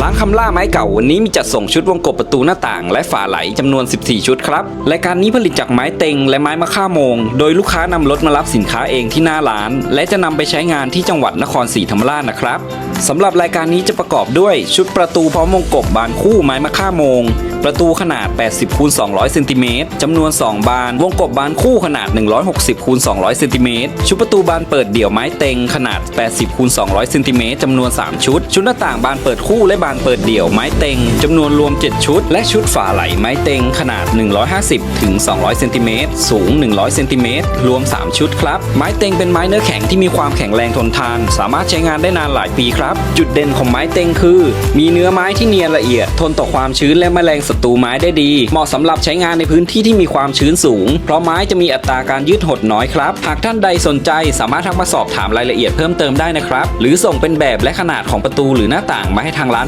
ล้างคำล่าไม้เก่าวันนี้มีจัดส่งชุดวงกบประตูหน้าต่าง และฝาไหลจำนวน 14 ชุดครับรายการนี้ผลิตจากไม้เต็งและไม้มะค่าโมง โดยลูกค้านำรถมารับสินค้าเองที่หน้าร้าน และจะนำไปใช้งานที่จังหวัดนครศรีธรรมราชนะครับ สำหรับรายการนี้จะประกอบด้วยชุดประตูพร้อมวงกบบานคู่ไม้มะค่ามง ประตูขนาด 80คูณ200เซนติเมตรจำนวน 2 บาน วงกบบานคู่ขนาด 160คูณ200เซนติเมตรชุดประตูบานเปิดเดี่ยวไม้เต็งขนาด 80คูณ200เซนติเมตรจำนวน 3 ชุด ชุดหน้าต่างบานเปิดคู่และบานเปิดเดี่ยวไม้เต็งจำนวนรวม 7 ชุด และชุดฝาไหลไม้เต็งขนาด 150ถึง200เซนติเมตรสูง 100เซนติเมตรรวม 3 ชุดครับ ไม้เต็งเป็นไม้เนื้อแข็งที่มีความแข็งแรงทนทาน สามารถใช้งานได้นานหลายปีครับจุดเด่นของไม้เต็งคือ มีเนื้อไม้ที่เนียนละเอียด ทนต่อความชื้นและแมลงศัตรูไม้ได้ดี เหมาะสำหรับใช้งานในพื้นที่ที่มีความชื้นสูง เพราะไม้จะมีอัตราการยืดหดน้อยครับ หากท่านใดสนใจสามารถทักมาสอบถามรายละเอียดเพิ่มเติมได้นะครับ หรือส่งเป็นแบบและขนาดของประตูหรือหน้าต่างมาให้ทางร้าน